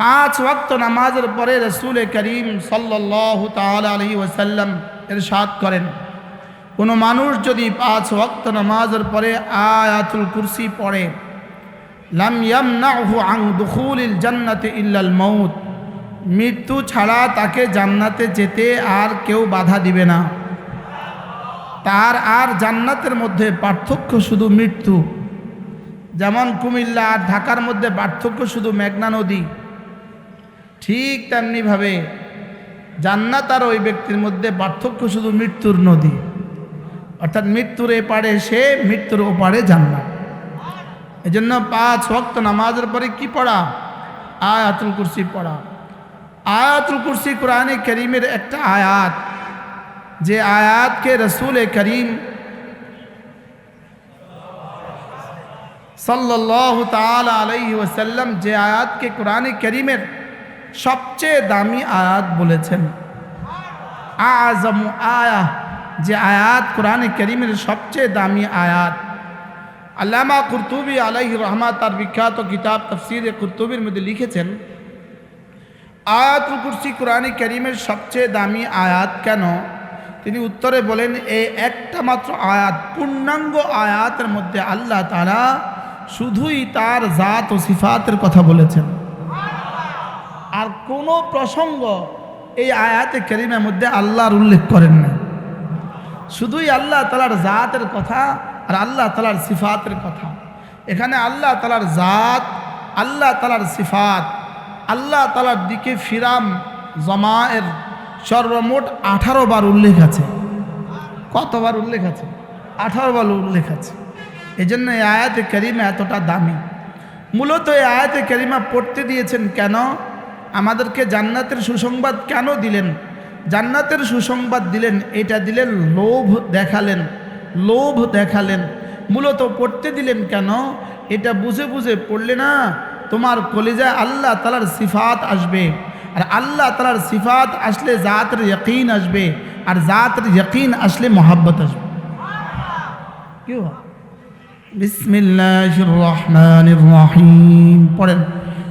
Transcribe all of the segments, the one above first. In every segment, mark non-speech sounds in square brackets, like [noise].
পাঁচ ওয়াক্ত নামাজের পরে রসুল করিম সাল্লাহ তালা ওসাল্লাম এর সাদ করেন। কোনো মানুষ যদি পাঁচ ওয়াক্ত নামাজের পরে আয়াতুল কুরসি পড়ে, লাম ইয়ামনাহু আং দুখুলিল জান্নাতে ইল্লাল মৌত মৃত্যু ছাড়া তাকে জান্নাতে যেতে আর কেউ বাধা দিবে না। তার আর জান্নাতের মধ্যে পার্থক্য শুধু মৃত্যু। যেমন কুমিল্লা আর ঢাকার মধ্যে পার্থক্য শুধু মেঘনা নদী ঠিক তেমনিভাবে জান্নাত আর ওই ব্যক্তির মধ্যে পার্থক্য শুধু মৃত্যুর নদী। অর্থাৎ মৃত্যুর এপারে সে, মৃত্যুর ওপারে জান্নাত। এই জন্য পাঁচ ভক্ত নামাজের পরে কি পড়া? আয়াতুল কুরসি পড়া। আয়াতুল কুরসি কোরআনে করিমের একটা আয়াত, যে আয়াতকে রসুল এ করিম সাল্লাহ তাল আলাইহি ওসাল্লাম যে আয়াতকে কোরআনে করিমের সবচেয়ে দামি আয়াত বলেছেন। আজম আয়া, যে আয়াত কোরআনে করিমের সবচেয়ে দামি আয়াত। আল্লামা কুরতুবি আলাইহি রহমা তার বিখ্যাত কিতাব তফসির কুরতুবির মধ্যে লিখেছেন, আয়াতুল কুরসি কোরআনে করিমের সবচেয়ে দামি আয়াত কেন? তিনি উত্তরে বলেন এই একটা মাত্র আয়াত, পূর্ণাঙ্গ আয়াতের মধ্যে আল্লাহ তারা শুধুই তার জাত ও সিফাতের কথা বলেছেন। আর কোনো প্রসঙ্গ এই আয়াতে করিমের মধ্যে আল্লাহর উল্লেখ করেন না। শুধুই আল্লাহ তালার জাতের কথা আর আল্লাহ তালার সিফাতের কথা। এখানে আল্লাহ তালার জাত, আল্লাহ তালার সিফাত, আল্লাহ তালার দিকে ফিরাম জমায়ের সর্বমোট আঠারো বার উল্লেখ আছে। কতবার উল্লেখ আছে? আঠারো বার উল্লেখ আছে। এই জন্য এই আয়াতে করিমা এতটা দামি। মূলত এই আয়াতে করিমা পড়তে দিয়েছেন কেন? আমাদেরকে জান্নাতের সুসংবাদ কেন দিলেন? জান্নাতের সুসংবাদ দিলেন, এটা দিলেন, লোভ দেখালেন লোভ দেখালেন। মূলত পড়তে দিলেন কেন? এটা বুঝে বুঝে পড়লে না তোমার কলেজায় আল্লাহ তালার সিফাত আসবে। আর আল্লাহ তালার সিফাত আসলে জাতের ইকিন আসবে। আর জাতের ইকিন আসলে মোহাব্বত আসবে। কি বিসমিল্লাহ রহমান রহিম। পড়েন।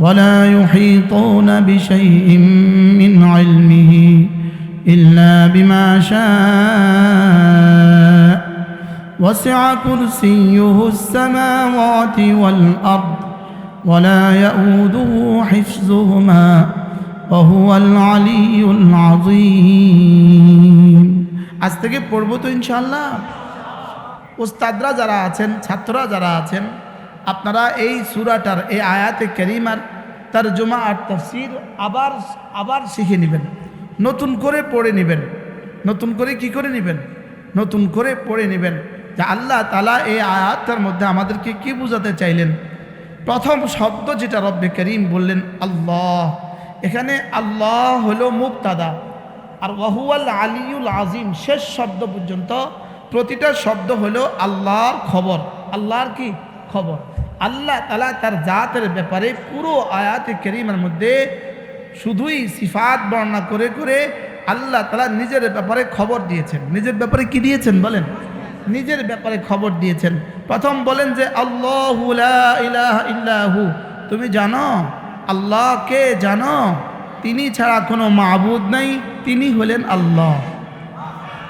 ولا يحيطون بشيء من علمه إلا بما شاء وسع كرسيه السماوات والأرض ولا يؤوده حفظهما وهو العلي العظيم আজ থেকে পড়বো তো ইনশাল্লাহ উস্তাদরা যারা আছেন ছাত্ররা যারা আছেন আপনারা এই সুরাটার, এই আয়াতে করিমার তার জমা আর তফসির আবার আবার শিখে নেবেন। নতুন করে পড়ে নেবেন। নতুন করে কি করে নেবেন? নতুন করে পড়ে নেবেন যে আল্লাহ তালা এই আয়াতটার মধ্যে আমাদেরকে কি বোঝাতে চাইলেন? প্রথম শব্দ যেটা রব্বে করিম বললেন, আল্লাহ। এখানে আল্লাহ হলো মুক্তাদা আর ওয়াহুয়াল আলিউল আজিম শেষ শব্দ পর্যন্ত প্রতিটা শব্দ হলো আল্লাহর খবর। আল্লাহর কি? খবর। আল্লাহ তালা তার জাতের ব্যাপারে পুরো আয়াত করিমের মধ্যে শুধুই সিফাত বর্ণনা করে করে আল্লাহ তালা নিজের ব্যাপারে খবর দিয়েছেন। নিজের ব্যাপারে কি দিয়েছেন বলেন? নিজের ব্যাপারে খবর দিয়েছেন। প্রথম বলেন যে, আল্লাহ ইল্লাহু। তুমি জানো? আল্লাহকে জানো? তিনি ছাড়া কোনো মাহবুদ নাই। তিনি হলেন আল্লাহ।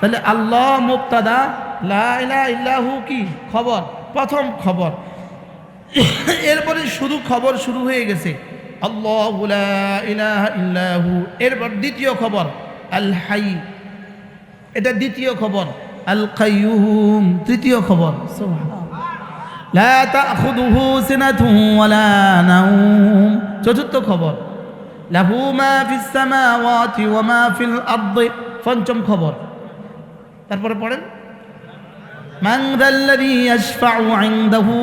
তাহলে আল্লাহ মুক্তাদা লা ইলাহা ইল্লাহু কি? খবর। প্রথম খবর। [coughs] এরপরে শুধু খবর শুরু হয়ে গেছে। আল্লাহ এরপর দ্বিতীয় খবর আল হাই এটা দ্বিতীয় খবর আল কাইয়ুম তৃতীয় খবর। চতুর্থ খবর লাহু মা ফিস সামাওয়াতি ওয়া মা ফিল আরদি। পঞ্চম খবর। তারপরে পড়েন মান যাল্লাযী ইয়াশফাউ ইনদাহু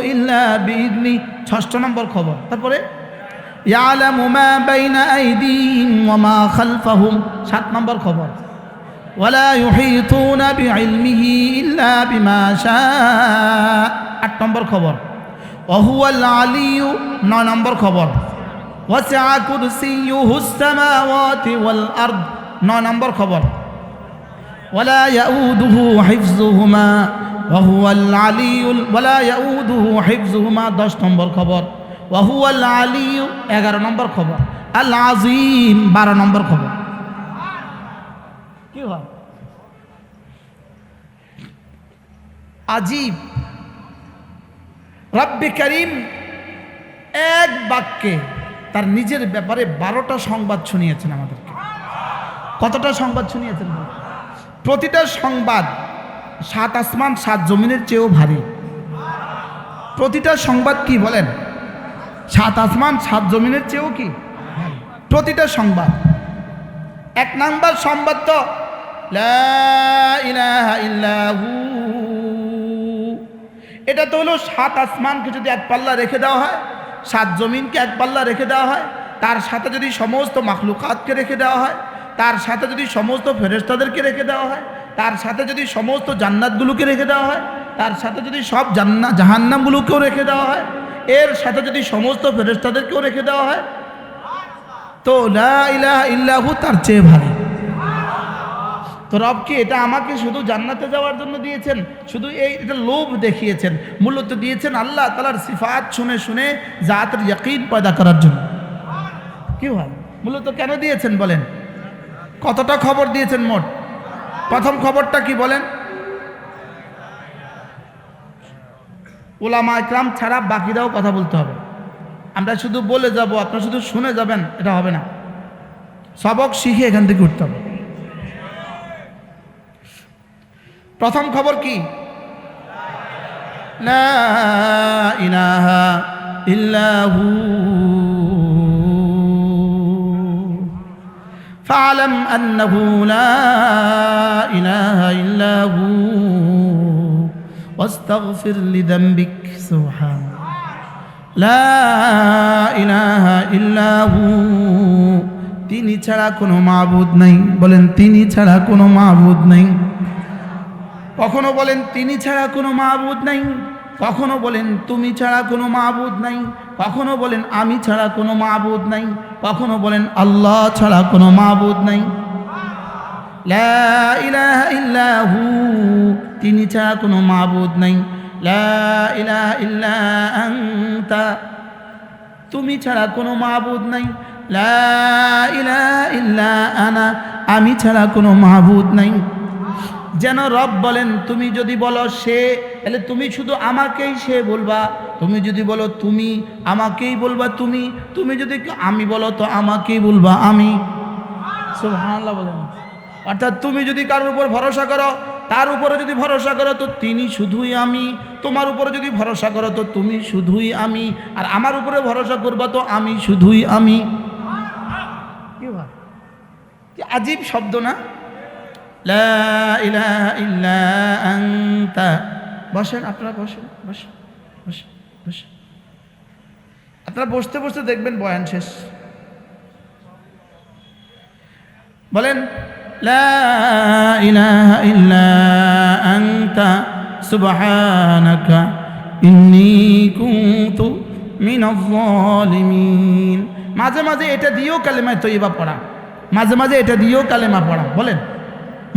ইল্লা বিইذনি ষষ্ঠ নম্বর খবর। তারপরে, ইয়ালামু মা বাইনা আইদিহিম ওয়া মা খালফাহুম, সাত নম্বর খবর। ওয়ালা ইউহীতুনা বিইলমিহি ইল্লা বিমা শাআ আট নম্বর খবর। ওয়াহুয়াল আলিয়্যু ন নম্বর খবর। ওয়াসিআ কুরসিয়্যুহু আস-সামাওয়াতি ওয়াল আরদ, নয় নম্বর খবর। ولا يؤوده حفظهما وهو العلي ال- ولا يؤوده حفظهما দশ নম্বর খবর وهو العلي এগারো নম্বর খবর আল আজিম বারো নম্বর খবর কি হয় আজীব রব্বে করিম এক বাক্যে তার নিজের ব্যাপারে বারোটা সংবাদ শুনিয়েছেন আমাদেরকে কতটা সংবাদ শুনিয়েছেন বলুন? প্রতিটা সংবাদ সাত আসমান, সাত জমিনের চেয়েও ভারী। প্রতিটা সংবাদ কি বলেন? সাত আসমান, সাত জমিনের চেয়েও কি? প্রতিটা সংবাদ। এক নাম্বার সংবাদ তো এটা তো হলো সাত আসমানকে যদি এক পাল্লা রেখে দেওয়া হয়, সাত জমিনকে এক পাল্লা রেখে দেওয়া হয়, তার সাথে যদি সমস্ত মাখলুকাতকে রেখে দেওয়া হয় তার সাথে যদি সমস্ত ফেরেস্তাদেরকে রেখে দেওয়া হয়, তার সাথে যদি সমস্ত জান্নাতগুলোকে রেখে দেওয়া হয়, তার সাথে যদি সব জান্না, জাহান্নামগুলোকেও রেখে দেওয়া হয়, এর সাথে যদি সমস্ত ফেরেস্তাদেরকেও রেখে দেওয়া হয়, তো ইল্লাহু তার চেয়ে ভালো। তো রব কি এটা আমাকে শুধু জান্নাতে যাওয়ার জন্য দিয়েছেন? শুধু এই এটা লোভ দেখিয়েছেন, মূলত দিয়েছেন আল্লাহ তালার সিফাত শুনে শুনে জাতের ইয়াকিন পয়দা করার জন্য। কি হয়? মূলত কেন দিয়েছেন বলেন? কতটা খবর দিয়েছেন মোট? প্রথম খবরটা কি বলেন? ওলামা ইকরাম ছাড়া বাকিরাও কথা বলতে হবে। আমরা শুধু বলে যাব, আপনারা শুধু শুনে যাবেন, এটা হবে না। সবক শিখে এখান থেকে উঠতে হবে। প্রথম খবর কি? ইলাহা ইল্লাহু فاعلم أنه لا إله إلا هو واستغفر لذنبك سبحان لا إله إلا هو তিনি ছাড়া কোনো মাবুদ নাই বলেন তিনি ছাড়া কোনো মাবুদ নাই কখনো বলেন তিনি ছাড়া কোনো মাবুদ নাই কখনো বলেন তুমি ছাড়া কোনো মাবুদ নাই কখনো বলেন আমি ছাড়া কোনো মাবুদ নাই, কখনো বলেন আল্লাহ ছাড়া কোনো মাবুদ নাই। তিনি ছাড়া কোনো মাবুদ নাই। তুমি ছাড়া কোনো মাবুদ নাই। ইল্লা আনা, আমি ছাড়া কোনো মাহবুদ নাই। যেন রব বলেন, তুমি যদি বলো সে, তাহলে তুমি শুধু আমাকেই সে বলবা। তুমি যদি বলো তুমি, আমাকেই বলবা তুমি। তুমি যদি আমি বলো তো আমাকেই বলবা আমি। অর্থাৎ তুমি যদি কারোর উপর ভরসা করো, তার উপরে যদি ভরসা করো, তো তিনি শুধুই আমি। তোমার উপরে যদি ভরসা করো, তো তুমি শুধুই আমি। আর আমার উপরে ভরসা করবা, তো আমি শুধুই আমি। কি আজীব শব্দ না? লা ইলাহা ইল্লা আনতা। বসেন আপনারা বসেন বসেন বসেন বসেন। আপনারা বসতে বসতে দেখবেন বয়ান শেষ। বলেন লা ইলাহা ইল্লা আনতা সুবহানাকা ইন্নী কুনতু মিনাজ জালিমিন মাঝে মাঝে এটা দিয়েও কালেমায় তৈবা পড়া। মাঝে মাঝে এটা দিয়েও কালেমা পড়া। বলেন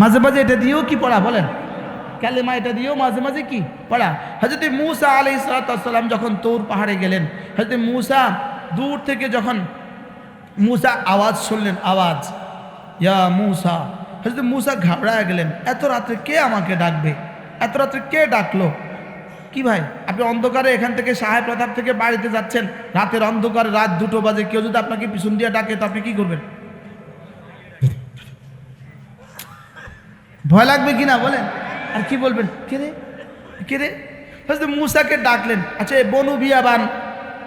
মাঝে মাঝে এটা দিয়েও কি পড়া বলেন? কালেমা এটা দিয়েও মাঝে মাঝে কি পড়া? হজরত মুসা আলি সালাম যখন তোর পাহাড়ে গেলেন হজরত মুসা দূর থেকে যখন মুসা আওয়াজ শুনলেন, আওয়াজ, ইয়া মুসা হজরত মুসা ঘাবড়ায় গেলেন, এত রাত্রে কে আমাকে ডাকবে? এত রাত্রে কে ডাকলো? কি ভাই, আপনি অন্ধকারে এখান থেকে সাহেব প্রতাপ থেকে বাড়িতে যাচ্ছেন, রাতের অন্ধকারে, রাত দুটো বাজে, কেউ যদি আপনাকে পিছন দিয়ে ডাকে, তো আপনি কি করবেন? ভয় লাগবে কি না বলেন? আর কি বলবেন? কে রে? কে রে? মুসাকে ডাকলেন। আচ্ছা বনু বিয়াবান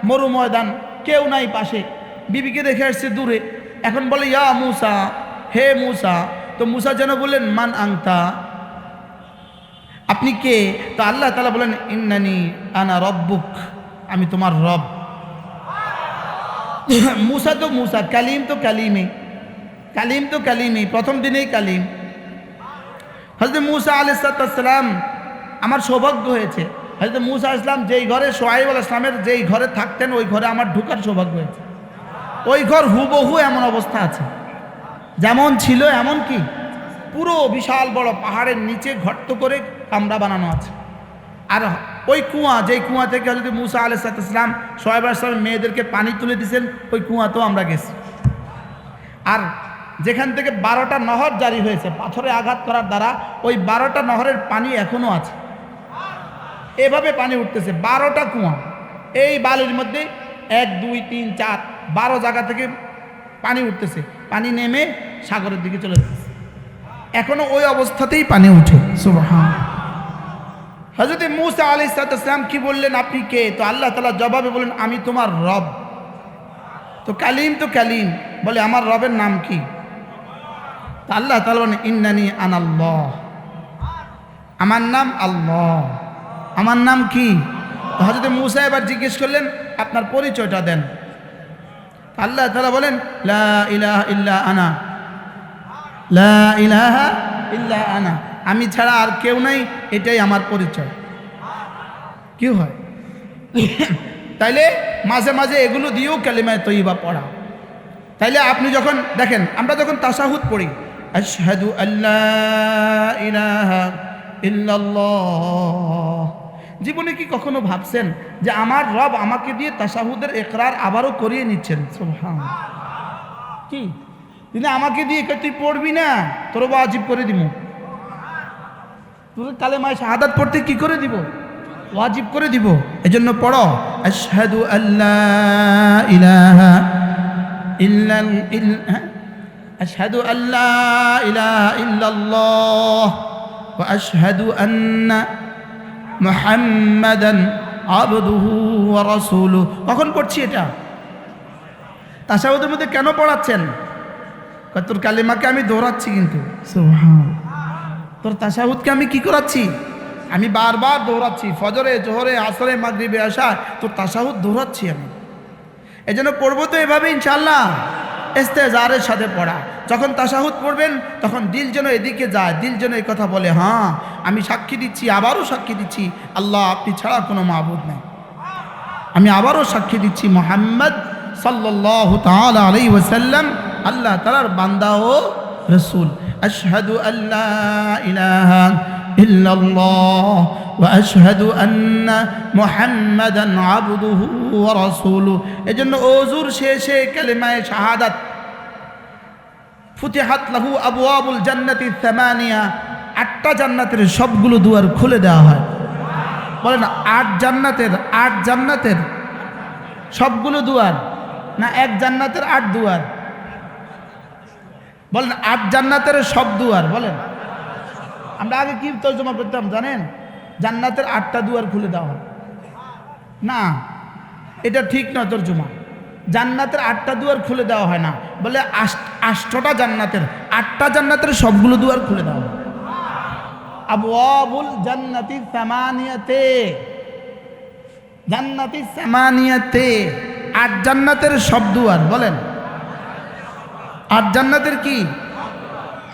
মরু ময়দান কেউ নাই পাশে। বিবিকে রেখে আসছে দূরে। এখন বলে ইয়া মুসা হে মুসা। তো মুসা যেন বললেন মান আংতা? আপনি কে? তো আল্লাহ তালা বলেন ইন্নানি আনা রব্বুক আমি তোমার রব। [laughs] মুসা তো মুসা কালিম তো কালিমে। কালিম তো কালিমই প্রথম দিনেই কালিম। হজরত মুসা আলাইসালাম আমার সৌভাগ্য হয়েছে। হজরত মুসা ইসলাম যেই ঘরে সোহাইব আল ইসলামের যেই ঘরে থাকতেন, ওই ঘরে আমার ঢুকার সৌভাগ্য হয়েছে। ওই ঘর হুবহু এমন অবস্থা আছে। যেমন ছিল এমন কি? পুরো বিশাল বড় পাহাড়ের নিচে ঘট্ট করে কামরা বানানো আছে। আর ওই কুয়া, যেই কুয়া থেকে যদি মুসা আলাইসালাম সোহেব আলাইসলামের মেয়েদেরকে পানি তুলে দিয়েছেন, ওই কুয়াতেও আমরা গেছি। আর যেখান থেকে বারোটা নহর জারি হয়েছে, পাথরে আঘাত করার দ্বারা ওই বারোটা নহরের পানি এখনও আছে। এভাবে পানি উঠতেছে, বারোটা কুয়া। এই বালির মধ্যে এক, দুই, তিন, চার, বারো জায়গা থেকে পানি উঠতেছে। পানি নেমে সাগরের দিকে চলে যাচ্ছে। এখনও ওই অবস্থাতেই পানি উঠে। সুবহান হজরত মুসা আলি সালাম কি বললেন, আপনি কে? তো আল্লাহ তালা জবাবে বললেন আমি তোমার রব। তো কালিম তো কালিম, বলে আমার রবের নাম কি? আল্লাহ তালা বলেন, ইন্নানি আনাল্লাহ আমার নাম আল্লাহ। আমার নাম কি? হজরত মুসা এবার জিজ্ঞেস করলেন, আপনার পরিচয়টা দেন। আল্লাহ তালা বলেন, লা ইলাহা ইল্লা আনা। লা ইলাহা ইল্লা আনা। আমি ছাড়া আর কেউ নাই, এটাই আমার পরিচয়। কি হয়? তাইলে মাঝে মাঝে এগুলো দিয়েও কালিমায় তৈবা পড়া। তাইলে আপনি যখন, দেখেন, আমরা যখন তাসাহুদ পড়ি আশহাদু আল্লাহ ইলাহা ইল্লাল্লাহ জীবনে কি কখনো ভাবছেন যে আমার রব আমাকে দিয়ে তাসাহুদের একরার আবারও করিয়ে নিচ্ছেন? কি? তিনি আমাকে দিয়ে তুই পড়বি না? তোর ওয়াজিব করে দিব তোর কালে মায় শাহাদাত পড়তে কি করে দিব? ওয়াজিব করে দিব। এজন্য পড়ো, আশহাদু আল্লাহ ইলাহা ইল্লা আশহাদু আল্লাহ ইলাহা ইল্লাল্লাহ ওয়া আশহাদু আন্না মুহাম্মাদান আবদুহু ওয়া রাসূলুহু। কখন পড়ছি এটা? তাসাউদের মধ্যে কেন পড়াচ্ছেন? তোর কালিমাকে আমি দৌড়াচ্ছি কিন্তু। তোর তাসাহুদকে আমি কি করাচ্ছি? আমি বারবার দৌড়াচ্ছি ফজরে জোহরে আসরে মাগরিবে আসা তোর তাসাহুদ দৌড়াচ্ছি আমি। এই জন্য পড়ব তো এভাবে ইনশাল্লাহ এস্তেজারের সাথে পড়া। যখন তাসাহুদ পড়বেন, তখন দিল যেন এদিকে যায়, দিল যেন এই কথা বলে হ্যাঁ আমি সাক্ষী দিচ্ছি, আবারও সাক্ষী দিচ্ছি। আল্লাহ, আপনি ছাড়া কোনো মাহবুদ নেই। আমি আবারও সাক্ষী দিচ্ছি মোহাম্মদ সাল্লাহ তাআলা আলাইহি ওয়াসাল্লাম, আল্লাহ তাআলার বান্দা ও রসুল। আশহাদু আল্লাহ ইলাহা ওয়া আশহাদু আন্না মুহাম্মাদান আবদুহু ওয়া রাসূলুহু। এজন্য ওযুর শেষে কালিমায়ে শাহাদাত। ফুতিহাত লাহু আবওয়াবুল জান্নাতি থামানিয়া আটটা জান্নাতের সবগুলো দুয়ার খুলে দেওয়া হয়। বলেন আট জান্নাতের আট জান্নাতের সবগুলো দুয়ার না এক জান্নাতের আট দুয়ার? বলেন আট জান্নাতের সব দুয়ার, বলেন। আমরা আগে কি তর্জমা করতাম জানেন? জান্নাতের আটটা দুয়ার খুলে দেওয়া হয়। না, এটা ঠিক নয় তর্জমা। জান্নাতের আটটা দুয়ার খুলে দেওয়া হয় না। বলে আষ্ট- আষ্টটা জান্নাতের, আটটা জান্নাতের সবগুলো দুয়ার খুলে দেওয়া হয়। আবওয়াবুল জান্নাতি সামানিয়াতে। জান্নাতি সামানিয়াতে আট জান্নাতের সব দুয়ার, বলেন। আট জান্নাতের কি?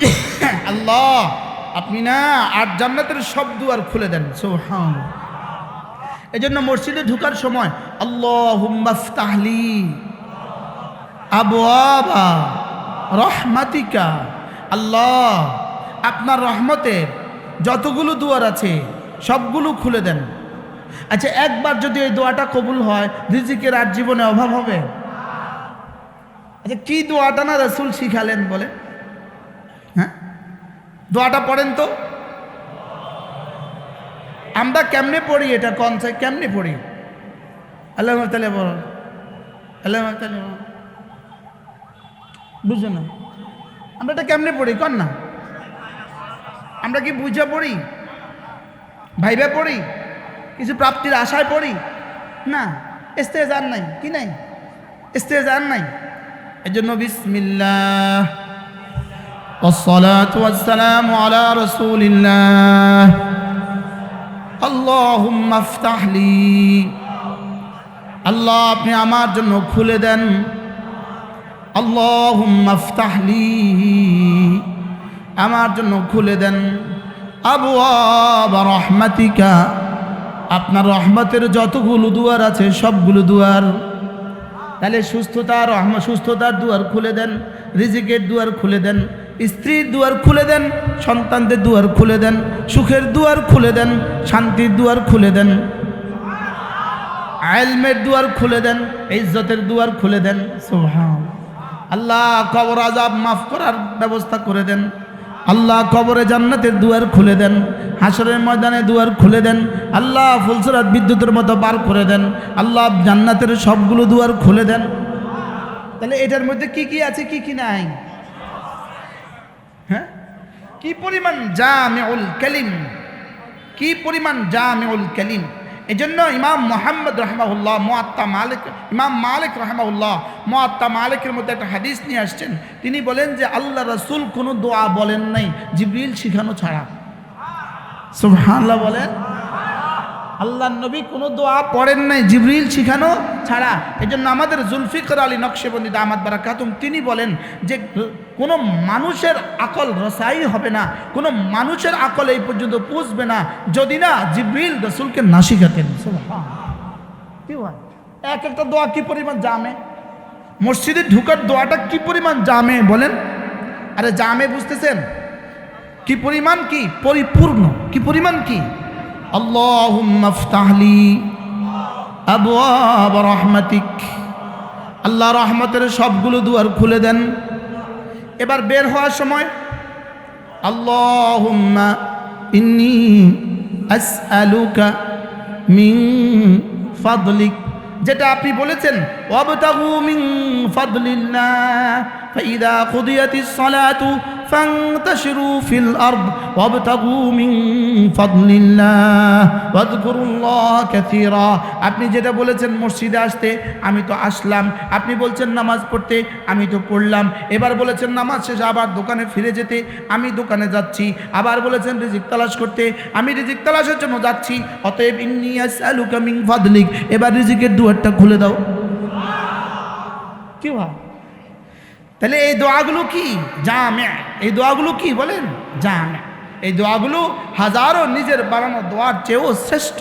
[coughs] আল্লাহ। আপনি না আট জান্নাতের সব দুয়ার খুলে দেন সোহান এই জন্য মসজিদে ঢুকার সময় আল্লাহ হুম্মাফতাহলি আবওয়াবা রহমাতিকা। আল্লাহ, আপনার রহমতের যতগুলো দুয়ার আছে, সবগুলো খুলে দেন। আচ্ছা একবার যদি এই দোয়াটা কবুল হয়, রিজিকের আর জীবনে অভাব হবে? আচ্ছা কি দোয়াটা না রসুল শিখালেন বলে দোয়াটা পড়েন তো। আমরা কেমনে পড়ি এটা কনসে কেমনে পড়ি? আল্লাহ তাহলে বল আল্লাহ তাহলে বুঝো না? আমরা এটা কেমনে পড়ি কন না? আমরা কি বুঝে পড়ি? ভাইবে পড়ি? কিছু প্রাপ্তির আশায় পড়ি? না ইস্তেজার নাই, কি নাই? ইস্তেজার নাই। এই জন্য বিসমিল্লাহ। والصلاة والسلام على رسول الله اللهم افتح لي আল্লাহ আপনি আমার জন্য খুলে দেন আল্লাহ মাফতাহলি আমার জন্য খুলে দেন আবু রহমাতিকা আপনার রহমতের যতগুলো দুয়ার আছে সবগুলো দুয়ার তাহলে সুস্থতা রহম সুস্থতার দুয়ার খুলে দেন রিজিকের দুয়ার খুলে দেন স্ত্রীর দুয়ার খুলে দেন সন্তানদের দুয়ার খুলে দেন সুখের দুয়ার খুলে দেন শান্তির দুয়ার খুলে দেন আলমের দুয়ার খুলে দেন ইজ্জতের দুয়ার খুলে দেন সুবহান আল্লাহ কবর আজাব মাফ করার ব্যবস্থা করে দেন আল্লাহ কবরে জান্নাতের দুয়ার খুলে দেন হাসরের ময়দানে দুয়ার খুলে দেন আল্লাহ ফুলসরাত বিদ্যুতের মতো বার করে দেন আল্লাহ জান্নাতের সবগুলো দুয়ার খুলে দেন তাহলে এটার মধ্যে কি কি আছে, কি কি নাই? হ্যাঁ? কি পরিমাণ জামিউল কালিম? কি পরিমাণ জামিউল কালিম? এই জন্য ইমাম মোহাম্মদ রহমাউল্লাহ মোয়াত্তা মালিক, ইমাম মালিক রহমাউল্লাহ মোয়াত্তা মালিকের মধ্যে একটা হাদিস নিয়ে আসছেন। তিনি বলেন যে, আল্লাহ রসুল কোনো দোয়া বলেন নাই, জিবরিল শিখানো ছাড়া। সুবহানাল্লাহ বলেন। আল্লাহ নবী কোনো দোয়া পড়েন নাই, জিবরিল শিখানো ছাড়া। এই জন্য আমাদের জুলফিকর আলী নকশেবন্দি দামাদ বারাকাতুম, তিনি বলেন যে, কোনো মানুষের আকল রসাই হবে না, কোনো মানুষের আকল এই পর্যন্ত পুষবে না, যদি না জিবরিল রসুলকে না শিখাতেন। এক একটা দোয়া কি পরিমাণ জামে? মসজিদে ঢুকার দোয়াটা কি পরিমাণ জামে বলেন? আরে জামে বুঝতেছেন? কি পরিমাণ কি? পরিপূর্ণ। কি পরিমাণ কি? আল্লাহুম্মা আফতাহলি আবওয়াব রহমাতিক। আল্লাহ রহমতের সবগুলো দুয়ার খুলে দেন। এবার বের হওয়ার সময় আল্লাহুম্মা ইন্নি আসআলুকা মিন ফাদলিক। যেটা আপনি বলেছেন, ওয়াবতাগু মিন ফাদলিল্লাহ, ফাইদা কুদিয়াতিস সালাতু ফান্তাশিরু ফিল আরদ ওয়াবতাগু মিন ফাদলিল্লাহ ওয়াযকুরুল্লাহ কাসীরা। আপনি যেটা বলেছেন মসজিদে আসতে, আমি তো আসলাম। আপনি বলছেন নামাজ পড়তে, আমি তো পড়লাম। এবার বলেছেন নামাজ শেষে আবার দোকানে ফিরে যেতে, আমি দোকানে যাচ্ছি। আবার বলেছেন রিজিক তালাশ করতে, আমি রিজিক তালাশের জন্য যাচ্ছি। অতএব ইন্নি আসআলুকা মিন ফাদলিক। এবার রিজিকের দুয়ারটা খুলে দাও। কি ভাই? তাহলে এই দোয়াগুলো কি? জামে। এই দোয়াগুলো কি বলেন? জামে। এই দোয়াগুলো হাজারো নিজের বানানো দোয়ার চেয়েও শ্রেষ্ঠ।